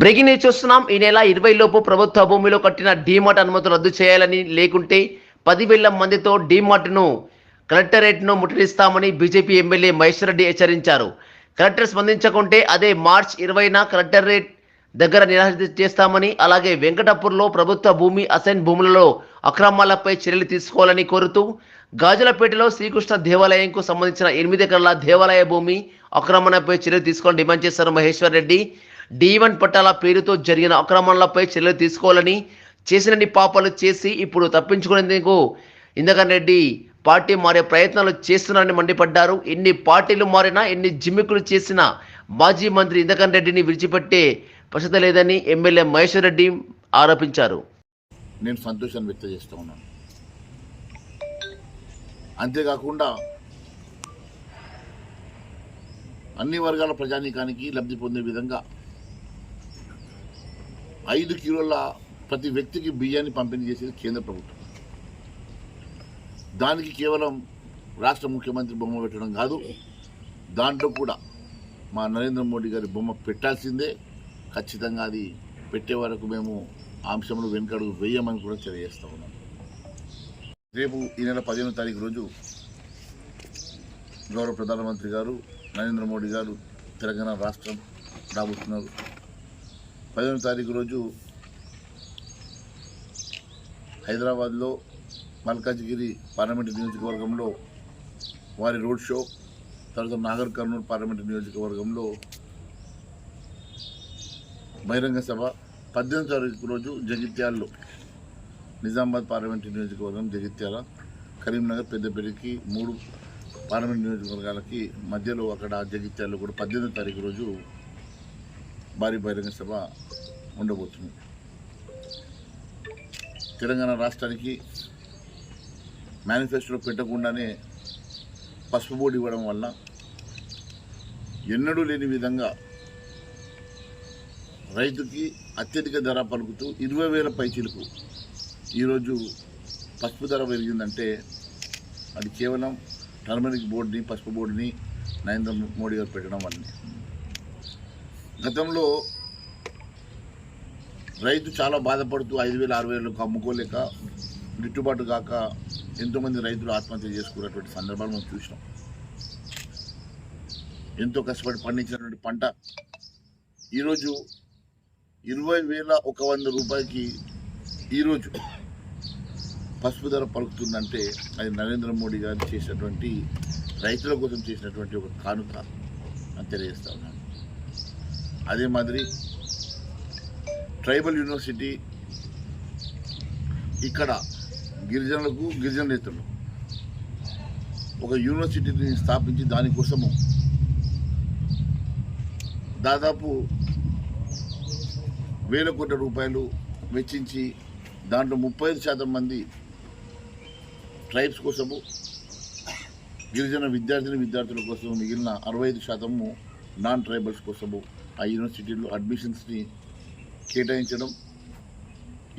Breaking news చూస్తున్నాం. ఈ నెల ఇరవై లోపు ప్రభుత్వ భూమిలో కట్టిన డీమార్ట్ అనుమతులు రద్దు చేయాలని లేకుంటే పదివేల మందితో డీమార్ట్ను కలెక్టరేట్ను ముట్టడిస్తామని బీజేపీ ఎమ్మెల్యే మహేశ్వర్ రెడ్డి హెచ్చరించారు. కలెక్టర్ స్పందించకుంటే అదే మార్చ్ ఇరవైన కలెక్టరేట్ దగ్గర నిరాశ చేస్తామని అలాగే వెంకటపూర్లో ప్రభుత్వ భూమి అసైన్ భూములలో అక్రమాలపై చర్యలు తీసుకోవాలని కోరుతూ గాజులపేటలో శ్రీకృష్ణ దేవాలయంకు సంబంధించిన ఎనిమిది ఎకరాల దేవాలయ భూమి ఆక్రమణపై చర్యలు తీసుకోవాలని డిమాండ్ చేశారు మహేశ్వర్ రెడ్డి డీవన్ పట్టాల పేరుతో జరిగిన అక్రమాలపై చర్యలు తీసుకోవాలని చేసినన్ని పాపాలు చేసి ఇప్పుడు తప్పించుకునేందుకు ఇందకన్ రెడ్డి పార్టీ మారే ప్రయత్నాలు చేస్తున్నారని మండిపడ్డారు. ఎన్ని పార్టీలు మారినా ఎన్ని జిమ్మికులు చేసినా మాజీ మంత్రి ఇందకన్ రెడ్డిని విడిచిపెట్టే ప్రసక్తి లేదని ఎమ్మెల్యే మహేశ్వర్ రెడ్డి ఆరోపించారు. నేను సంతోషాన్ని వ్యక్తం చేస్తూ ఉన్నాను. అంతేకాకుండా అన్ని వర్గాల ప్రజానీకానికి లబ్ధి పొందే విధంగా ఐదు కిలోల ప్రతి వ్యక్తికి బియ్యాన్ని పంపిణీ చేసేది కేంద్ర ప్రభుత్వం. దానికి కేవలం రాష్ట్ర ముఖ్యమంత్రి బొమ్మ పెట్టడం కాదు దాంట్లో కూడా మా నరేంద్ర మోడీ గారి బొమ్మ పెట్టాల్సిందే. ఖచ్చితంగా అది పెట్టే వరకు మేము అంశంలో వెనుకడుగు వేయమని కూడా తెలియజేస్తా ఉన్నాం. రేపు ఈ నెల పదిహేనో తారీఖు రోజు గౌరవ ప్రధానమంత్రి గారు నరేంద్ర మోడీ గారు తెలంగాణ రాష్ట్రం రాబోతున్నారు. పదిహేనో తారీఖు రోజు హైదరాబాద్లో మల్కాజ్గిరి పార్లమెంటు నియోజకవర్గంలో వారి రోడ్ షో తర్వాత నాగర్ కర్నూలు పార్లమెంటు నియోజకవర్గంలో బహిరంగ సభ పద్దెనిమిది తారీఖు రోజు జగిత్యాల్లో నిజామాబాద్ పార్లమెంటు నియోజకవర్గం జగిత్యాల కరీంనగర్ పెద్దపల్లికి మూడు పార్లమెంట్ నియోజకవర్గాలకి మధ్యలో అక్కడ జగిత్యాల్లో కూడా పద్దెనిమిది తారీఖు రోజు భారీ బహిరంగ సభ ఉండబోతుంది. తెలంగాణ రాష్ట్రానికి మేనిఫెస్టోలో పెట్టకుండానే పసుపు బోర్డు ఇవ్వడం వల్ల ఎన్నడూ లేని విధంగా రైతుకి అత్యధిక ధర పలుకుతూ ఇరవై వేల పైచీలకు ఈరోజు పసుపు ధర పెరిగిందంటే అది కేవలం టర్మరిక్ బోర్డుని పసుపు బోర్డుని నరేంద్ర మోడీ గారు పెట్టడం వల్లనే. గతంలో రైతు చాలా బాధపడుతూ ఐదు వేలు ఆరు వేలకు అమ్ముకోలేక గిట్టుబాటు కాక ఎంతోమంది రైతులు ఆత్మహత్య చేసుకున్నటువంటి సందర్భాలు మనం చూసినాం. ఎంతో కష్టపడి పండించినటువంటి పంట ఈరోజు ఇరవై వేల ఒక వంద రూపాయలకి ఈరోజు పసుపు ధర పలుకుతుందంటే అది నరేంద్ర మోడీ గారు చేసినటువంటి రైతుల కోసం చేసినటువంటి ఒక కానుక అని తెలియజేస్తా ఉన్నాను. అదే మాదిరి ట్రైబల్ యూనివర్సిటీ ఇక్కడ గిరిజనులకు గిరిజనేతలు ఒక యూనివర్సిటీని స్థాపించి దానికోసము దాదాపు వేల కోట్ల రూపాయలు వెచ్చించి దాంట్లో ముప్పై ఐదు శాతం మంది ట్రైబ్స్ కోసము గిరిజన విద్యార్థిని విద్యార్థుల కోసం మిగిలిన అరవై ఐదు శాతము నాన్ ట్రైబల్స్ కోసము ఆ యూనివర్సిటీలో అడ్మిషన్స్ని కేటాయించడం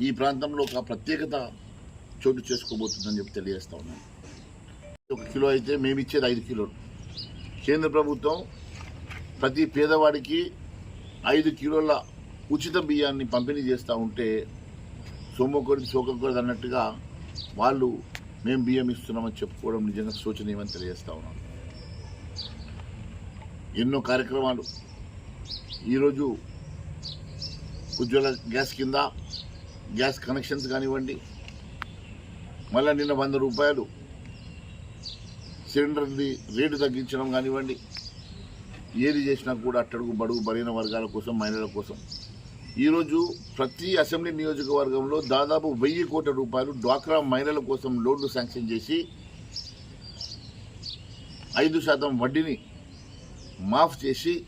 ఈ ప్రాంతంలో ఒక ప్రత్యేకత చోటు చేసుకోబోతుందని చెప్పి తెలియజేస్తా ఉన్నాను. ఒక కిలో అయితే మేము ఇచ్చేది ఐదు కిలోలు. కేంద్ర ప్రభుత్వం ప్రతి పేదవాడికి ఐదు కిలోల ఉచిత బియ్యాన్ని పంపిణీ చేస్తూ ఉంటే సొమ్మకొడి సోకకూడదు అన్నట్టుగా వాళ్ళు మేము బియ్యం ఇస్తున్నామని చెప్పుకోవడం నిజంగా శోచనీయమని తెలియజేస్తా ఉన్నాను. ఎన్నో కార్యక్రమాలు ఈరోజు ఉజ్వల గ్యాస్ కింద గ్యాస్ కనెక్షన్స్ కానివ్వండి మళ్ళీ నిన్న వంద రూపాయలు సిలిండర్ది రేటు తగ్గించడం కానివ్వండి ఏది చేసినా కూడా అట్టడుగు బడుగు బలైన వర్గాల కోసం మహిళల కోసం. ఈరోజు ప్రతి అసెంబ్లీ నియోజకవర్గంలో దాదాపు వెయ్యి కోట్ల రూపాయలు డ్వాక్రా మహిళల కోసం లోన్లు శాంక్షన్ చేసి ఐదు శాతం వడ్డీని మాఫ్ చేసి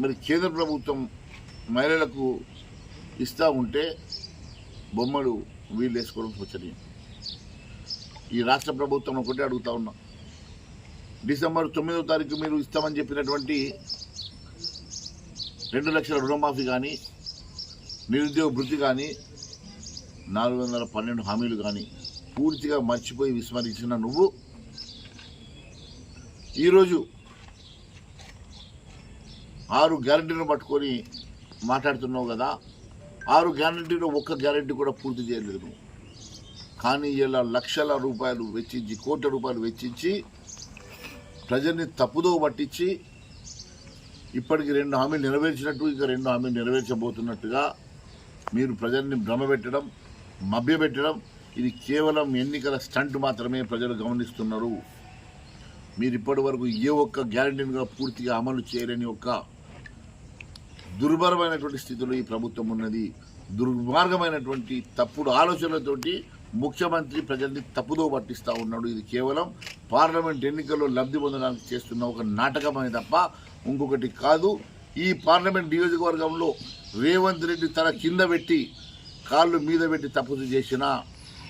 మరి కేంద్ర ప్రభుత్వం మహిళలకు ఇస్తూ ఉంటే బొమ్మలు వీళ్ళు వేసుకోవడం శోచనీయం ఈ రాష్ట్ర ప్రభుత్వం ఒకటే అడుగుతా ఉన్నా. డిసెంబర్ తొమ్మిదో తారీఖు మీరు ఇస్తామని చెప్పినటువంటి రెండు లక్షల రుణమాఫీ కానీ నిరుద్యోగ వృద్ధి కానీ నాలుగు వందల పన్నెండు హామీలు కానీ పూర్తిగా మర్చిపోయి విస్మరించిన నువ్వు. ఈరోజు ఆరు గ్యారంటీలను పట్టుకొని మాట్లాడుతున్నావు కదా ఆరు గ్యారంటీలో ఒక్క గ్యారంటీ కూడా పూర్తి చేయలేదు నువ్వు. కానీ ఇలా లక్షల రూపాయలు వెచ్చించి కోట్ల రూపాయలు వెచ్చించి ప్రజల్ని తప్పుదో పట్టించి ఇప్పటికి రెండు హామీలు నెరవేర్చినట్టు ఇంకా రెండు హామీలు నెరవేర్చబోతున్నట్టుగా మీరు ప్రజల్ని భ్రమపెట్టడం మభ్యపెట్టడం ఇది కేవలం ఎన్నికల స్టంట్ మాత్రమే ప్రజలు గమనిస్తున్నారు. మీరు ఇప్పటి వరకు ఏ ఒక్క గ్యారంటీగా పూర్తిగా అమలు చేయలేని ఒక్క దుర్భరమైనటువంటి స్థితిలో ఈ ప్రభుత్వం ఉన్నది. దుర్మార్గమైనటువంటి తప్పుడు ఆలోచనలతోటి ముఖ్యమంత్రి ప్రజల్ని తప్పుదో పట్టిస్తూ ఉన్నాడు. ఇది కేవలం పార్లమెంట్ ఎన్నికల్లో లబ్ధి పొందడానికి చేస్తున్న ఒక నాటకమే తప్ప ఇంకొకటి కాదు. ఈ పార్లమెంట్ నియోజకవర్గంలో రేవంత్ రెడ్డి తన కింద పెట్టి కాళ్ళు మీద పెట్టి తప్పుదు చేసినా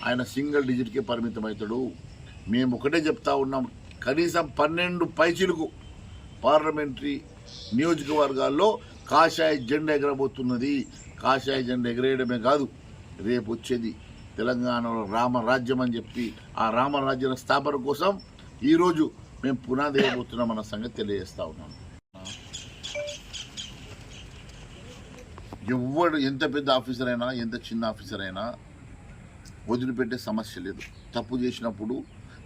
ఆయన సింగిల్ డిజిట్కే పరిమితమవుతాడు. మేము ఒకటే చెప్తా ఉన్నాం. కనీసం పన్నెండు పైచిలకు పార్లమెంటరీ నియోజకవర్గాల్లో కాషాయ జెండా ఎగరబోతున్నది. కాషాయ జెండా ఎగరేయడమే కాదు రేపు వచ్చేది తెలంగాణలో రామరాజ్యం అని చెప్పి ఆ రామరాజ్యం స్థాపన కోసం ఈరోజు మేము పునాది వేయబోతున్నాం అన్న సంగతి తెలియజేస్తా ఉన్నాను. ఎవడు ఎంత పెద్ద ఆఫీసర్ అయినా ఎంత చిన్న ఆఫీసర్ అయినా వదిలిపెట్టే సమస్య లేదు. తప్పు చేసినప్పుడు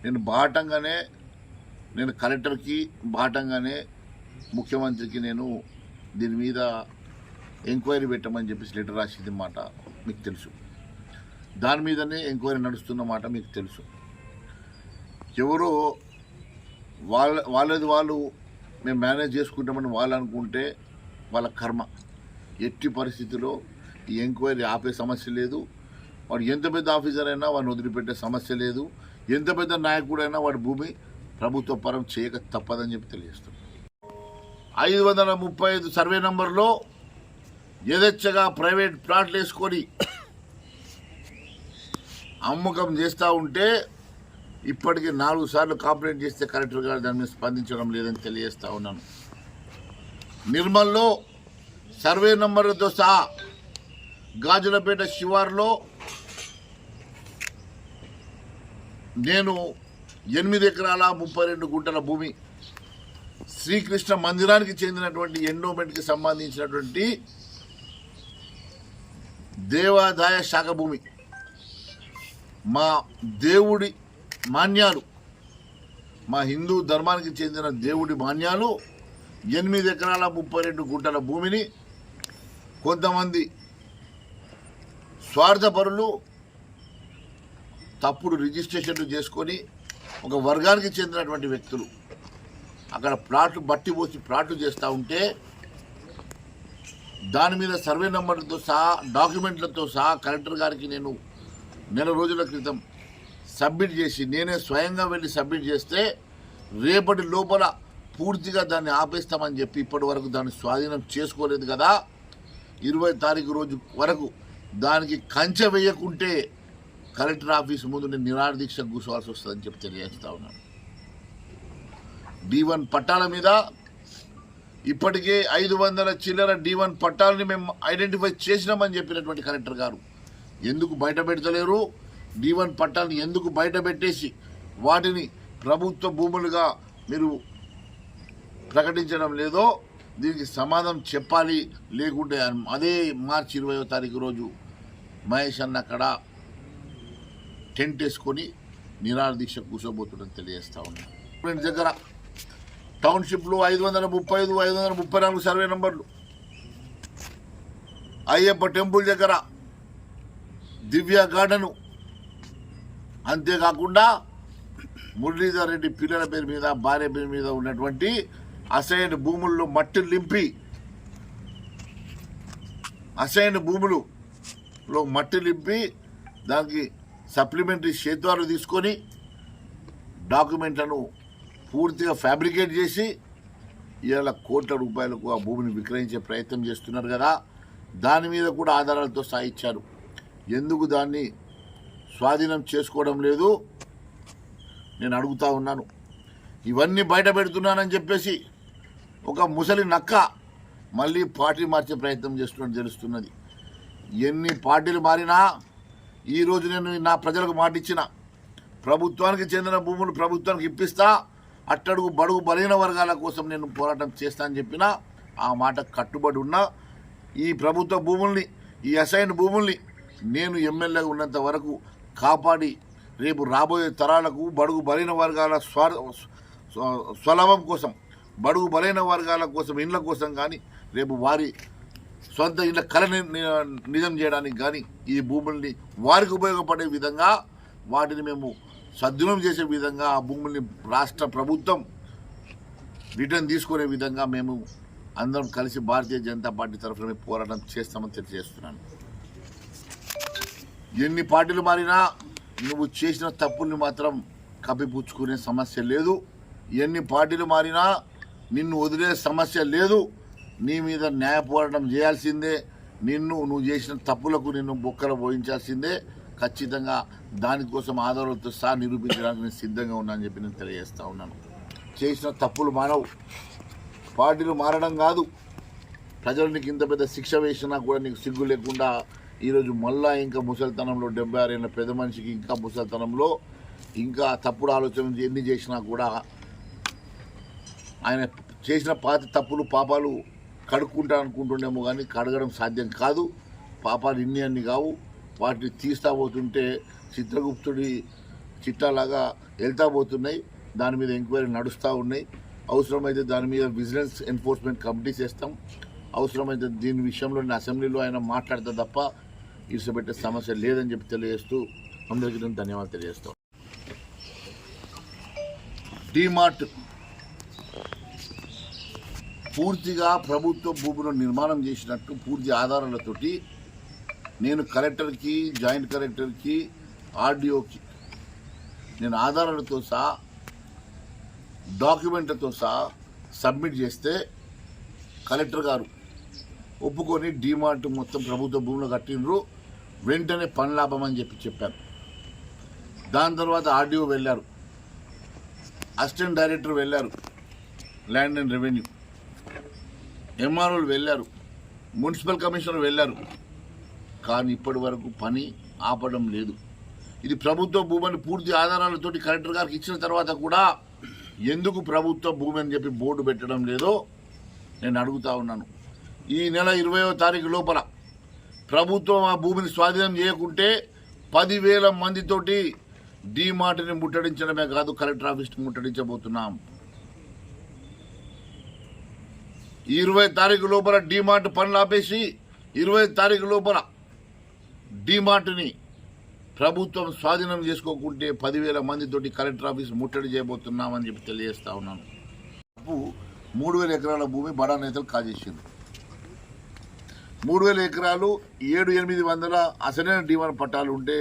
నేను బాటంగానే నేను కలెక్టర్కి బాటంగానే ముఖ్యమంత్రికి నేను దీని మీద ఎంక్వైరీ పెట్టమని చెప్పేసి లెటర్ రాసింది మాట మీకు తెలుసు. దాని మీదనే ఎంక్వైరీ నడుస్తున్న మాట మీకు తెలుసు. ఎవరో వాళ్ళ వాళ్ళది వాళ్ళు మేము మేనేజ్ చేసుకుంటామని వాళ్ళు అనుకుంటే వాళ్ళ కర్మ. ఎట్టి పరిస్థితిలో ఈ ఎంక్వైరీ ఆపే సమస్య లేదు. వాడు ఎంత పెద్ద ఆఫీసర్ అయినా వాడిని వదిలిపెట్టే సమస్య లేదు. ఎంత పెద్ద నాయకుడైనా వాడి భూమి ప్రభుత్వ పరం చేయక తప్పదని చెప్పి తెలియజేస్తున్నాం. ఐదు వందల ముప్పై ఐదు సర్వే నంబర్లో యథేచ్ఛగా ప్రైవేట్ ప్లాట్లు వేసుకొని అమ్మకం చేస్తూ ఉంటే ఇప్పటికీ నాలుగు సార్లు కంప్లైంట్ చేస్తే కలెక్టర్ గారు దాని మీద స్పందించడం లేదని తెలియజేస్తూ ఉన్నాను. నిర్మల్లో సర్వే నంబర్లతో సహా గాజులపేట శివార్లో నేను ఎనిమిది ఎకరాల ముప్పై రెండు గుంటల భూమి శ్రీకృష్ణ మందిరానికి చెందినటువంటి ఎండోమెంట్కి సంబంధించినటువంటి దేవాదాయ శాఖ భూమి. మా దేవుడి మాన్యాలు మా హిందూ ధర్మానికి చెందిన దేవుడి మాన్యాలు ఎనిమిది ఎకరాల ముప్పై రెండు గుంటల భూమిని కొంతమంది స్వార్థపరులు తప్పుడు రిజిస్ట్రేషన్లు చేసుకొని ఒక వర్గానికి చెందినటువంటి వ్యక్తులు. అక్కడ ప్లాట్లు బట్టి పోసి ప్లాట్లు చేస్తూ ఉంటే దాని మీద సర్వే నెంబర్లతో సహా డాక్యుమెంట్లతో సహా కలెక్టర్ గారికి నేను నెల రోజుల క్రితం సబ్మిట్ చేసి నేనే స్వయంగా వెళ్ళి సబ్మిట్ చేస్తే రేపటి లోపల పూర్తిగా దాన్ని ఆపేస్తామని చెప్పి ఇప్పటి వరకు దాన్ని స్వాధీనం చేసుకోలేదు కదా. ఇరవై తారీఖు రోజు వరకు దానికి కంచె వేయకుంటే కలెక్టర్ ఆఫీస్ ముందు నేను నిరాదీక్ష కూర్చోవాల్సి వస్తుందని చెప్పి తెలియజేస్తా ఉన్నాను. డి వన్ పట్టాల మీద ఇప్పటికే ఐదు వందల చిల్లర డి వన్ పట్టాలని మేము ఐడెంటిఫై చేసినామని చెప్పినటువంటి కలెక్టర్ గారు. ఎందుకు బయట పెడతలేరు? డి వన్ పట్టాలని ఎందుకు బయట పెట్టేసి వాటిని ప్రభుత్వ భూములుగా మీరు ప్రకటించడం లేదో దీనికి సమాధానం చెప్పాలి. లేకుంటే అదే మార్చి ఇరవయో తారీఖు రోజు మహేష్ అన్న అక్కడ టెంట్ వేసుకొని నిరాదీక్ష కూర్చోబోతుందని తెలియజేస్తా ఉన్నాను ఫ్రెండ్స్ దగ్గర టౌన్షిప్లో ఐదు వందల ముప్పై ఐదు ఐదు వందల ముప్పై నాలుగు సర్వే నెంబర్లు. అయ్యప్ప టెంపుల్ దగ్గర దివ్య గార్డెను. అంతేకాకుండా మురళీధర్ రెడ్డి పిల్లల పేరు మీద భార్య పేరు మీద ఉన్నటువంటి అసైన్ భూముల్లో మట్టి లింపి. అసైన్ భూములులో మట్టి లింపి దానికి సప్లిమెంటరీ చేతువారు తీసుకొని డాక్యుమెంట్లను పూర్తిగా ఫ్యాబ్రికేట్ చేసి ఇవాళ కోట్ల రూపాయలకు ఆ భూమిని విక్రయించే ప్రయత్నం చేస్తున్నారు కదా. దాని మీద కూడా ఆధారాలతో సాయిచ్చారు ఎందుకు దాన్ని స్వాధీనం చేసుకోవడం లేదు? నేను అడుగుతా ఉన్నాను. ఇవన్నీ బయట పెడుతున్నానని చెప్పేసి ఒక ముసలి నక్క మళ్ళీ పార్టీ మార్చే ప్రయత్నం చేస్తున్నట్టు తెలుస్తున్నది. ఎన్ని పార్టీలు మారినా ఈరోజు నేను నా ప్రజలకు మాట ఇచ్చిన ప్రభుత్వానికి చెందిన భూములు ప్రభుత్వానికి ఇప్పిస్తా అట్టడుగు బడుగు బలైన వర్గాల కోసం నేను పోరాటం చేస్తా అని చెప్పిన ఆ మాట కట్టుబడి ఉన్నా ఈ ప్రభుత్వ భూముల్ని ఈ అసైన్ భూముల్ని నేను ఎమ్మెల్యేగా ఉన్నంత వరకు కాపాడి రేపు రాబోయే తరాలకు బడుగు బలైన వర్గాల స్వార్ స్వ- కోసం బడుగు బలైన వర్గాల కోసం ఇండ్ల కోసం కానీ రేపు వారి సొంత ఇళ్ళ కళని ని- నిజం చేయడానికి కానీ ఈ భూముల్ని వారికి ఉపయోగపడే విధంగా వాటిని మేము సద్వినియోగం చేసే విధంగా ఆ భూముల్ని రాష్ట్ర ప్రభుత్వం రిటర్న్ తీసుకునే విధంగా మేము అందరం కలిసి భారతీయ జనతా పార్టీ తరఫున పోరాటం చేస్తామని తెలియజేస్తున్నాను. ఎన్ని పార్టీలు మారినా నువ్వు చేసిన తప్పుల్ని మాత్రం కప్పిపుచ్చుకునే సమస్య లేదు. ఎన్ని పార్టీలు మారినా నిన్ను వదిలే సమస్య లేదు. నీ మీద న్యాయ పోరాటం చేయాల్సిందే. నిన్ను నువ్వు చేసిన తప్పులకు నిన్ను బొక్కలు పోయించాల్సిందే. ఖచ్చితంగా దానికోసం ఆధారాలతో సహా నిరూపించడానికి నేను సిద్ధంగా ఉన్నానని చెప్పి నేను తెలియజేస్తూ ఉన్నాను. చేసిన తప్పులు మానవు. పార్టీలు మారడం కాదు. ప్రజలు నీకు ఇంత పెద్ద శిక్ష వేసినా కూడా నీకు సిగ్గు లేకుండా ఈరోజు మళ్ళా ఇంకా ముసలితనంలో డెబ్బై ఆరు ఏళ్ళ పెద్ద మనిషికి ఇంకా ముసలితనంలో ఇంకా తప్పుడు ఆలోచన ఎన్ని చేసినా కూడా ఆయన చేసిన పాత తప్పులు పాపాలు కడుక్కుంటా అనుకుంటుండేమో కానీ కడగడం సాధ్యం కాదు. పాపాలు ఇన్ని అన్ని కావు. వాటిని తీస్తా పోతుంటే చిత్రగుప్తుడి చిట్టాలాగా వెళ్తా పోతున్నాయి దాని మీద ఎంక్వైరీ నడుస్తూ ఉన్నాయి. అవసరమైతే దాని మీద విజిలెన్స్ ఎన్ఫోర్స్మెంట్ కమిటీ చేస్తాం. అవసరమైతే దీని విషయంలో నేను అసెంబ్లీలో ఆయన మాట్లాడతా తప్ప ఇసుపెట్టే సమస్య లేదని చెప్పి తెలియజేస్తూ అందరికీ నేను ధన్యవాదాలు తెలియజేస్తాం డిమార్ట్ పూర్తిగా ప్రభుత్వ భూములు నిర్మాణం చేసినట్టు పూర్తి ఆధారాలతోటి నేను కలెక్టర్కి జాయింట్ కలెక్టర్కి ఆర్డీఓకి నేను ఆధారాలతో సహా డాక్యుమెంట్లతో సహా సబ్మిట్ చేస్తే కలెక్టర్ గారు ఒప్పుకొని డిమార్ట్ మొత్తం ప్రభుత్వ భూములు కట్టినరు వెంటనే పని లాభం అని చెప్పి చెప్పారు. దాని తర్వాత ఆర్డీఓ వెళ్ళారు. అసిస్టెంట్ డైరెక్టర్ వెళ్ళారు. Land and revenue. ఎంఆర్ఓలు వెళ్ళారు. మున్సిపల్ కమిషనర్ వెళ్ళారు. కానీ ఇప్పటి వరకు పని ఆపడం లేదు. ఇది ప్రభుత్వ భూమిని పూర్తి ఆధారాలతోటి కలెక్టర్ గారికి ఇచ్చిన తర్వాత కూడా ఎందుకు ప్రభుత్వ భూమి అని చెప్పి బోర్డు పెట్టడం లేదో నేను అడుగుతా ఉన్నాను. ఈ నెల ఇరవయో తారీఖు లోపల ప్రభుత్వం ఆ భూమిని స్వాధీనం చేయకుంటే పదివేల మందితోటి డీమార్ట్ని ముట్టడించడమే కాదు కలెక్టర్ ఆఫీస్ని ముట్టడించబోతున్నాం. ఇరవై తారీఖు లోపల డీమార్ట్ పనులు ఆపేసి ఇరవై తారీఖు లోపల డీమార్ట్ని ప్రభుత్వం స్వాధీనం చేసుకోకుంటే పదివేల మందితోటి కలెక్టర్ ఆఫీస్ ముట్టడి చేయబోతున్నామని చెప్పి తెలియజేస్తా ఉన్నాను. అప్పు మూడు వేల ఎకరాల భూమి బడా నేతలు కాజేసింది మూడు వేల ఎకరాలు ఏడు ఎనిమిది వందల అసలైన డిమాండ్ పట్టాలు ఉంటే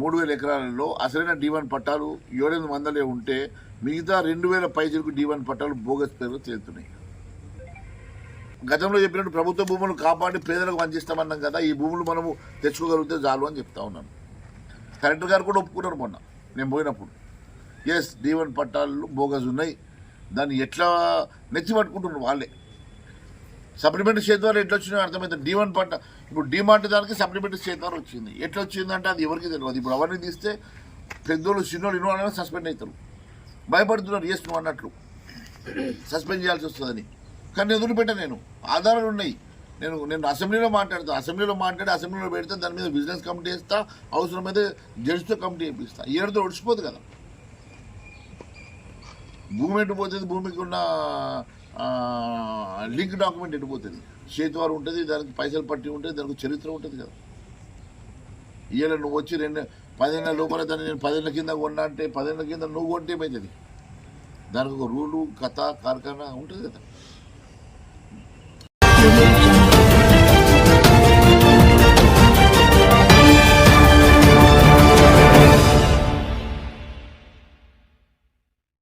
మూడు వేల ఎకరాలలో అసలైన డిమాండ్ పట్టాలు ఏడెనిమిది వందలే ఉంటే మిగతా రెండు వేల పైచలకు డీవన్ పట్టాలు బోగస్ పేరు తేలుతున్నాయి. గతంలో చెప్పినట్టు ప్రభుత్వ భూములు కాపాడి పేదలకు అందిస్తామన్నాం కదా ఈ భూములు మనము తెచ్చుకోగలిగితే చాలు అని చెప్తా ఉన్నాను. కలెక్టర్ గారు కూడా ఒప్పుకున్నారు మొన్న నేను పోయినప్పుడు. ఎస్ డీవన్ పట్టాలు బోగస్ ఉన్నాయి. దాన్ని ఎట్లా నెచ్చి పట్టుకుంటున్నారు వాళ్ళే? సప్లిమెంటరీ చేతి ద్వారా ఎట్లా వచ్చినాయో అర్థమైంది డీవన్ పట్ట ఇప్పుడు డిమాండ్ దానికి సప్లిమెంటరీ చేతి ద్వారా వచ్చింది. ఎట్లా వచ్చిందంటే అది ఎవరికి తెలియదు. ఇప్పుడు అవన్నీ తీస్తే పెద్దోళ్ళు చిన్నోళ్ళు ఇన్వాల్వ్ సస్పెండ్ అవుతారు. భయపడుతున్నారు. ఎస్ నువ్వు అన్నట్లు. సస్పెండ్ చేయాల్సి వస్తుందని. కానీ నేను వదిలిపెట్టా నేను. ఆధారాలు ఉన్నాయి. నేను నేను అసెంబ్లీలో మాట్లాడతా. అసెంబ్లీలో మాట్లాడి అసెంబ్లీలో పెడితే దాని మీద బిజినెస్ కమిటీ వేస్తా అవసరమైతే జడ్జితో కమిటీ వేపిస్తా. ఏడుతో ఒడిచిపోదు కదా. భూమి ఎట్టుపోతుంది భూమికి ఉన్న లింక్ డాక్యుమెంట్ ఎట్టుపోతుంది చేతివారు ఉంటుంది దానికి పైసలు పట్టి ఉంటుంది దానికి చరిత్ర ఉంటుంది కదా. ఇవాళ నువ్వు వచ్చి రెండు పదేళ్ళ లోపల దాన్ని నేను పదిహేళ్ళ కింద కొన్నా అంటే పదిహేళ్ళ కింద నువ్వు కొంటే ఏమవుతుంది దానికి ఒక రూలు కథ కార్ఖానా ఉంటుంది కదా.